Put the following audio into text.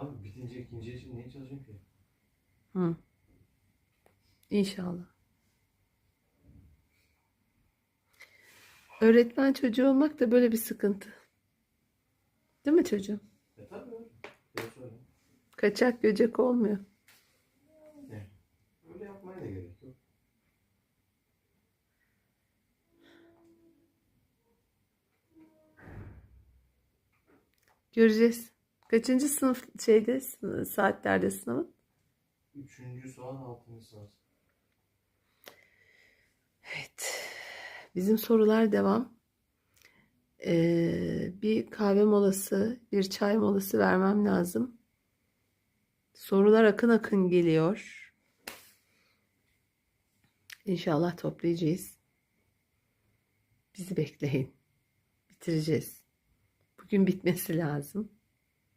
Abi bitince ikinci için niye çalışıyorsun ki? Hı. İnşallah. Öğretmen çocuğu olmak da böyle bir sıkıntı. Değil mi çocuğum? E tabii söyle. Kaçak göcek olmuyor. Ne? Öyle yapmaya da gerek yok. Göreceğiz. Kaçıncı sınıf şeyde saatlerde sınavın? Üçüncü saat, altıncı saat. Evet. Bizim sorular devam. Ee, bir kahve molası, bir çay molası vermem lazım. Sorular akın akın geliyor. İnşallah toplayacağız. Bizi bekleyin. Bitireceğiz. Bugün bitmesi lazım.